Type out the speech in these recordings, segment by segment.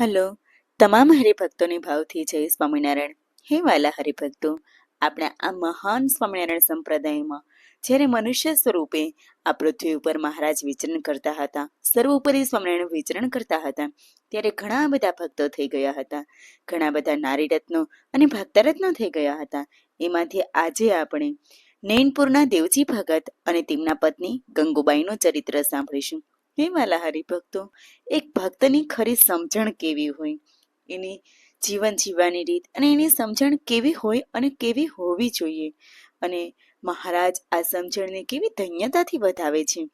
Hello. તમામ હરિભક્તોની ભાવથી જય સ્વામિનારાયણ. હે વાલા હરિભક્તો, આપણા આ મહાન સ્વામિનારાયણ સંપ્રદાયમાં જ્યારે મનુષ્ય સ્વરૂપે આ પૃથ્વી ઉપર મહારાજ વિચરણ કરતા હતા સર્વોપરી સ્વામિનારાયણ વિચરણ કરતા હતા, ત્યારે ઘણા બધા ભક્તો થઈ ગયા હતા. ઘણા બધા નારી રત્નો અને ભક્તરત્નો થઈ ગયા હતા. એમાંથી આજે આપણે નૈનપુરના દેવજી ભગત અને તેમના પત્ની ગંગુબાઈનું ચરિત્ર સાંભળીશું. હે વાલા હરિભક્તો એક ભક્તની ખરી સમજણ કેવી હોય? એની જીવન જીવવાની રીત અને એની સમજણ કેવી હોય અને કેવી હોવી જોઈએ? અને મહારાજ આ સમજણને કેવી ધન્યતાથી વધાવે છે?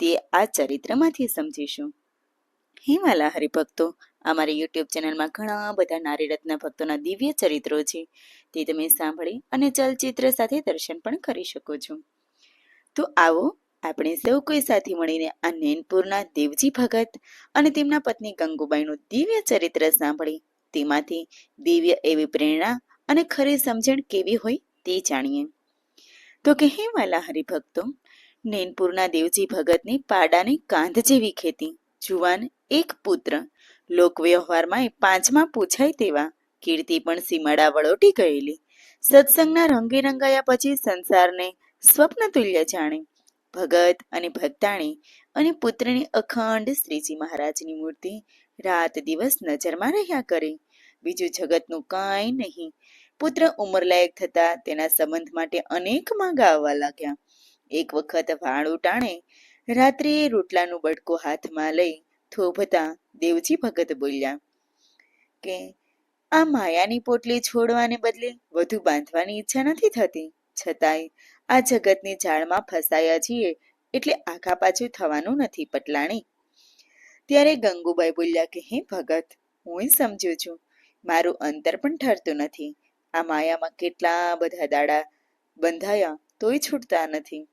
તે આ ચરિત્રમાંથી સમજીશું. હે વાલા હરિભક્તો અમારી યુટ્યુબ ચેનલમાં ઘણા બધા નારી રત્ન ભક્તોના દિવ્ય ચરિત્રો છે. તે તમે સાંભળી અને ચલચિત્ર સાથે દર્શન પણ કરી શકો છો. તો આવો આપણે સૌ કોઈ સાથે મળીને આ નૈનપુરના દેવજી ભગત અને તેમના પત્ની ગંગુબાઈનું દિવ્ય ચરિત્ર સાંભળી. તેમાંથી દિવ્ય એવી પ્રેરણા અને ખરી સમજણ કેવી હોય તે જાણીએ. તો કે હે વાલા હરિભક્તો નૈનપુરના દેવજી ભગતની પાડાની કાંધ જેવી ખેતી, જુવાન એક પુત્ર લોકવ્યવહારમાં પાંચમાં પૂછાય તેવા, કીર્તિ પણ સીમાડા વળોટી ગયેલી. સત્સંગના રંગે રંગાયા પછી સંસારને સ્વપ્ન તુલ્ય જાણે. ભગત અને ભક્તાણી અને પુત્રની અખંડ શ્રીજી મહારાજની મૂર્તિ રાત દિવસ નજરમાં રહ્યા કરે. બીજું જગતનું કાંઈ નહીં. પુત્ર ઉંમરલાયક થતા તેના સંબંધ માટે અનેક માંગા આવવા લાગ્યા. એક વખત વાળું ટાણે રાત્રે રોટલાનું બડકો હાથમાં લઈ થોભતા દેવજી ભગત બોલ્યા, કે આ માયાની પોટલી છોડવાને બદલે વધુ બાંધવાની ઈચ્છા નથી થતી. છતાંય આ જગતની જાળમાં ફસાયા છીએ એટલે આખા પાછું થવાનું નથી પટલાણી. ત્યારે ગંગુબાઈ બોલ્યા કે, હે ભગત, હું સમજુ છું. મારું અંતર પણ ઠરતું નથી. આ માયામાં કેટલા બધા દાડા બંધાયા તોય છૂટતા નથી.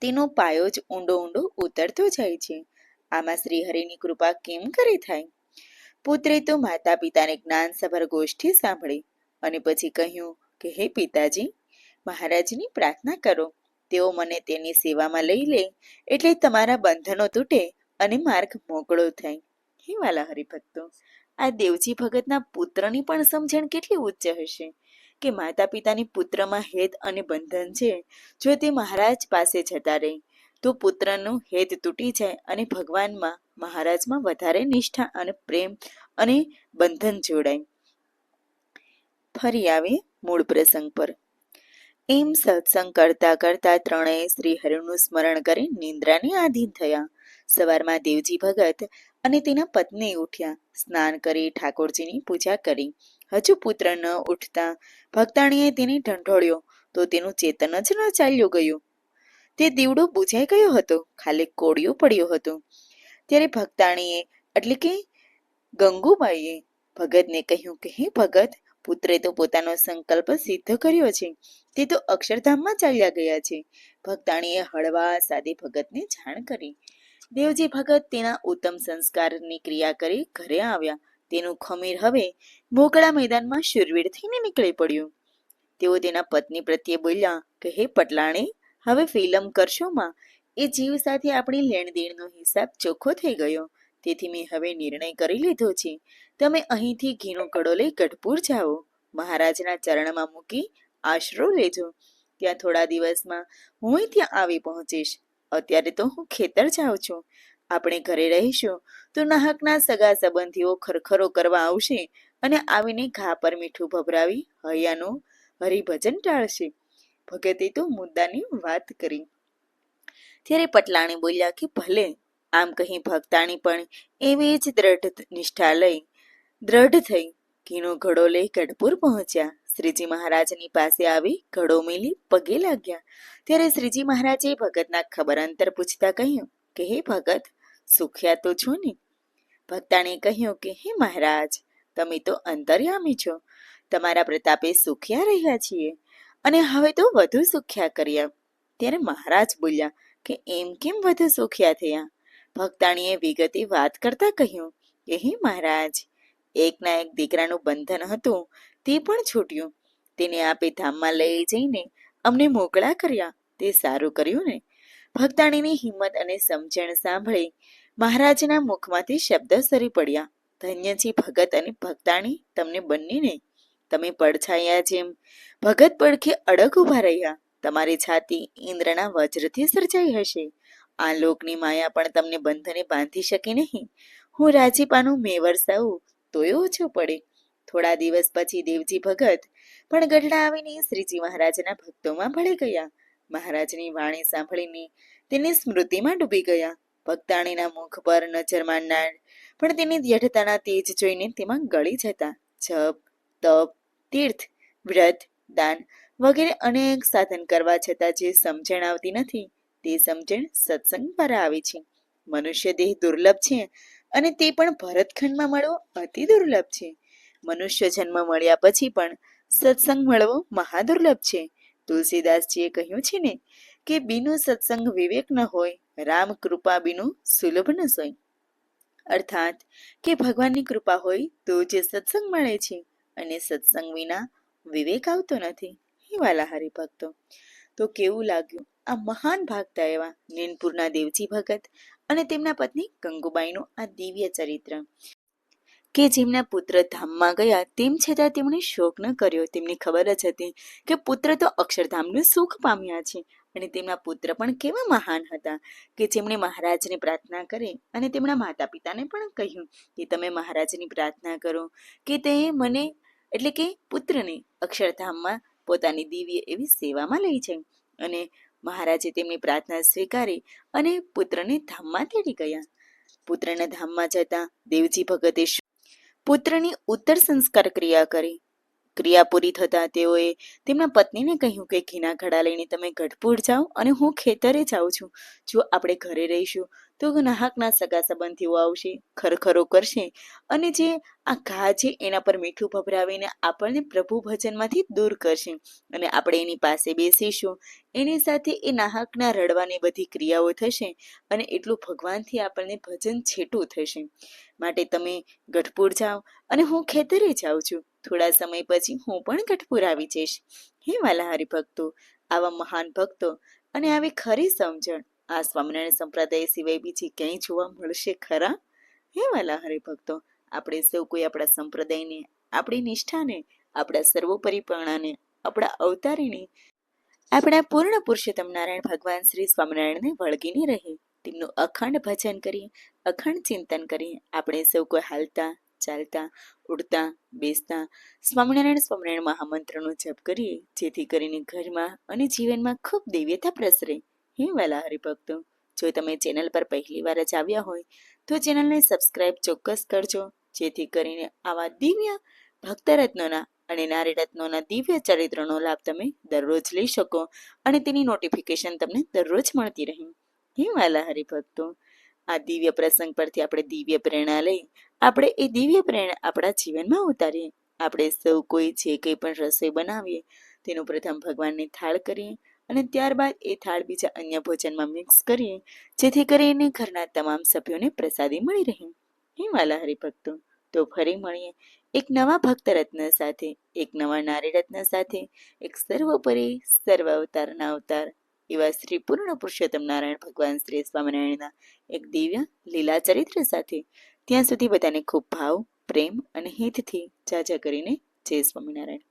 તેનો પાયો જ ઊંડો ઊંડો ઉતરતો જાય છે. આમાં શ્રીહરિની કૃપા કેમ કરી થાય? પુત્રે તો માતા પિતાને જ્ઞાન સભર ગોષ્ઠી સાંભળી અને પછી કહ્યું કે, હે પિતાજી મહારાજની પ્રાર્થના કરો. તેઓ મને તેની સેવામાં લઈ લે એટલે તમારા બંધનો તૂટે અને માર્ગ મોકળો થાય હે વાલા હરિભક્તો આ દેવજી ભગતના પુત્રની પણ સમજણ કેટલી ઉચ્ચ હશે? કે માતા પિતાની પુત્રમાં હેત અને બંધન છે, જો તે મહારાજ પાસે જતા રહે, તો પુત્રનું હેત તૂટી જાય અને ભગવાનમાં, મહારાજમાં વધારે નિષ્ઠા અને પ્રેમ અને બંધન જોડાય. ફરી આવે મૂળ પ્રસંગ પર. એમ સત્સંગ કરતા કરતા ત્રણેય શ્રીહરિનું સ્મરણ કરી નિંદ્રાને આધીન થયા. સવારમાં દેવજી ભગત અને તેના પત્ની ઉઠ્યા. સ્નાન કરી ઠાકોરજીની પૂજા કરી. હજુ પુત્ર ન ઉઠતા ભક્તાણીએ તેને ઢંઢોળ્યો તો તેનું ચેતન જ ન ચાલ્યું ગયું. તે દીવડો બુજાઈ ગયો હતો. ખાલી કોડિયો પડ્યો હતો. ત્યારે ભક્તાણીએ એટલે કે ગંગુબાઈએ ભગતને કહ્યું કે, હે ભગત પુત્રે તો પોતાનો સંકલ્પ સિદ્ધ કર્યો છે. તે તો અક્ષરધામમાં ચાલ્યા ગયા છે. ભક્તાણીએ હળવા, સાદી ભગતને જાણ કરી. દેવજી ભગત તેના ઉત્તમ સંસ્કારની ક્રિયા કરી ઘરે આવ્યા. તેનું ખમીર હવે મોકળા મેદાનમાં શુરવીર થઈને નીકળી પડ્યું. તેઓ તેના પત્ની પ્રત્યે બોલ્યા કે હે પટલાણી, હવે ફિલ્મ કરશોમાં એ જીવ સાથે આપણી લેણદેણનો હિસાબ ચોખ્ખો થઈ ગયો. તેથી મેં હવે નિર્ણય કરી લીધો છે. તમે અહીંથી ઘીનો કડો લઈ ગઢપુર જાઓ. મહારાજના ચરણમાં મૂકી આશરો લેજો. ત્યાં થોડા દિવસમાં હું ત્યાં આવી પહોંચીશ. અત્યારે તો હું ખેતર જાઉં છું. આપણે ઘરે રહીશું તો નાહકના સગા સંબંધીઓ ખરખરો કરવા આવશે અને આવીને ઘા પર મીઠું ભભરાવી હૈયાનું હરિભજન ટાળશે. ભગતે તો મુદ્દાની વાત કરી. ત્યારે પટલાણી બોલ્યા કે ભલે આમ કહી ભક્તાણી પણ એવી જ દ્રઢ નિષ્ઠા લઈ દ્રઢ થઈ ઘીનો ઘડો લઈ ગઢપુર પહોંચ્યા. શ્રીજી મહારાજની પાસે આવી ઘડો મેલી પગે લાગ્યા. ત્યારે શ્રીજી મહારાજે ભગતના ખબર અંતર પૂછતા કહ્યું કે, હે ભગત, સુખ્યા તો છો ને? ભક્તાણે કહ્યું કે, હે મહારાજ, તમે તો અંતર્યામી છો. તમારા પ્રતાપે સુખ્યા રહ્યા છીએ અને હવે તો વધુ સુખ્યા કર્યા. ત્યારે મહારાજ બોલ્યા કે, એમ કેમ વધુ સુખ્યા થયા? ભક્તાણીએ વિગતે વાત કરતા કહ્યું કે હે મહારાજ, એકના એક દીકરાનું બંધન હતું, તે પણ છૂટ્યું. તેને આપે ધામમાં લઈ જઈને અમને મોકળા કર્યા, તે સારું કર્યું ને. ભક્તાણીની હિંમત અને સમજણ સાંભળી મહારાજના મુખમાંથી શબ્દ સરી પડ્યા ધન્ય છે ભગત અને ભક્તાણી તમને બંનેને. તમે પડછાયા જેમ. ભગત પડખે અડગ ઊભા રહ્યા. તમારી છાતી ઇન્દ્રના વજ્રથી સર્જાઈ હશે. આ લોકની માયા પણ તમને બંધને બાંધી શકે નહીં? હું રાજીપાનું મેં વરસાવું તોય ઓછું પડે. થોડા દિવસ પછી દેવજી ભગત પણ ગઢડા આવીને શ્રીજી મહારાજના ભક્તોમાં ભળી ગયા. મહારાજની વાણી સાંભળીને તેની સ્મૃતિમાં ડૂબી ગયા. ભક્તાણીના મુખ પર નજર માંડનાર પણ તેની દ્યઢતાના તેજ જોઈને તેમાં ગળી જતા. જપ, તપ, તીર્થ, વ્રત, દાન વગેરે અનેક સાધન કરવા છતાં જે સમજણ આવતી નથી. તે સમજણ સત્સંગ દ્વારા આવે છે. મનુષ્ય દેહ દુર્લભ છે અને તે પણ ભરતખંડમાં મળવો અતિ દુર્લભ છે. મનુષ્ય જન્મ મળ્યા પછી પણ સત્સંગ મળવો મહાદુર્લભ છે. તુલસીદાસજીએ કહ્યું છે ને કે બીનું સત્સંગ વિવેક ન હોય, રામ કૃપા બીનું સુલભ ન સોય. અર્થાત કે ભગવાનની કૃપા હોય તો જે સત્સંગ મળે છે અને સત્સંગ વિના વિવેક આવતો નથી. હે વાલા હરિભક્તો, તો કેવું લાગ્યું? આ મહાન ભાગતા એવા નેનપુરના દેવજી ભગત અને તેમના પત્ની ગંગુબાઈનું આ દિવ્ય ચરિત્ર. કે જેમના પુત્ર ધામમાં ગયા તેમ છતાં તેમણે શોક ન કર્યો. તેમને ખબર જ હતી કે પુત્ર તો અક્ષરધામનું સુખ પામ્યા છે અને તેમના પુત્ર પણ કેવા મહાન હતા કે જેમણે મહારાજને પ્રાર્થના કરી અને તેમના માતા પિતાને પણ કહ્યું કે તમે મહારાજની પ્રાર્થના કરો કે તે મને, એટલે કે પુત્રને અક્ષરધામમાં પોતાની દિવ્ય એવી સેવામાં લઈ જાય અને મહારાજે તેમની પ્રાર્થના સ્વીકારી અને પુત્રને ધામમાં તેડી ગયા. પુત્રને ધામમાં જતા દેવજી ભગતે પુત્રની ઉત્તર સંસ્કાર ક્રિયા કરી. ક્રિયા પૂરી થતા તેઓએ તેમના પત્નીને કહ્યું કે, ઘીના ઘડા લઈને તમે ગઢપુર જાઓ અને હું ખેતરે જાઉં છું. જો આપણે ઘરે રહીશું, તો નાહકના સગા સંબંધીઓ આવશે, ખરખરો કરશે અને જે આ ઘા છે એના પર મીઠું ભભરાવીને આપણને પ્રભુ ભજનમાંથી દૂર કરશે. અને આપણે એની પાસે બેસીશું. એની સાથે એ નાહકના રડવાની બધી ક્રિયાઓ થશે અને એટલું ભગવાનથી આપણને ભજન છેટું થશે. માટે તમે ગઢપુર જાઓ અને હું ખેતરે જાઉં છું. થોડા સમય પછી હું પણ ગઢપુર આવી જઈશ. હે વાલા હરિભક્તો આવા મહાન ભક્તો અને આવી ખરી સમજણ, આ સ્વામિનારાયણ સંપ્રદાય સિવાય બીજી ક્યાંય જોવા મળશે ખરા? હે વાલા હરિભક્તો આપણે સૌ કોઈ આપણા સંપ્રદાયને, આપણી નિષ્ઠાને, આપણા સર્વોપરીપણાને, આપણા અવતારીને, આપણા પૂર્ણ પુરુષોત્તમ નારાયણ ભગવાન શ્રી સ્વામિનારાયણને વળગીને રહે. તેમનું અખંડ ભજન કરીએ, અખંડ ચિંતન કરીએ, આપણે સૌ કોઈ હાલતા ચાલતા, ઉડતા, બેસતા, સ્વામિનારાયણ સ્વામિનારાયણ મહામંત્રનો જપ કરીએ, જેથી કરીને ઘરમાં અને જીવનમાં ખૂબ દિવ્યતા પ્રસરે. હે વાલા હરિભક્તો જો તમે ચેનલ પર પહેલી વાર જ આવ્યા હોય, તો ચેનલને સબસ્ક્રાઇબ ચોક્કસ કરજો, જેથી કરીને આવા દિવ્ય ભક્તરત્નોના અને નારી રત્નોના દિવ્ય ચરિત્રનો લાભ તમે દરરોજ લઈ શકો અને તેની નોટિફિકેશન તમને દરરોજ મળતી રહે. હે વાલા હરિભક્તો આ દિવ્ય પ્રસંગ પરથી આપણે દિવ્ય પ્રેરણા લઈ આપણે એ દિવ્ય પ્રેરણા આપણા જીવનમાં ઉતારીએ. આપણે સૌ કોઈ જે કંઈ પણ રસોઈ બનાવીએ, તેનું પ્રથમ ભગવાનને થાળ કરીએ અને ત્યારબાદ એ થાળ બીજા અન્ય ભોજનમાં મિક્સ કરીએ, જેથી કરીને ઘરના તમામ સભ્યોને પ્રસાદી મળી રહે. હે હરિભક્તો, તો ફરી મળીએ એક નવા ભક્ત રત્ન સાથે, એક નવા નારી રત્ન સાથે, એક સર્વોપરી સર્વ અવતારના અવતાર એવા શ્રી પૂર્ણ પુરુષોત્તમ નારાયણ ભગવાન શ્રી સ્વામિનારાયણના એક દિવ્ય, લીલા ચરિત્ર સાથે ત્યાં સુધી બધાને ખૂબ ભાવ પ્રેમ અને હિતથી જાજા કરીને જય સ્વામિનારાયણ.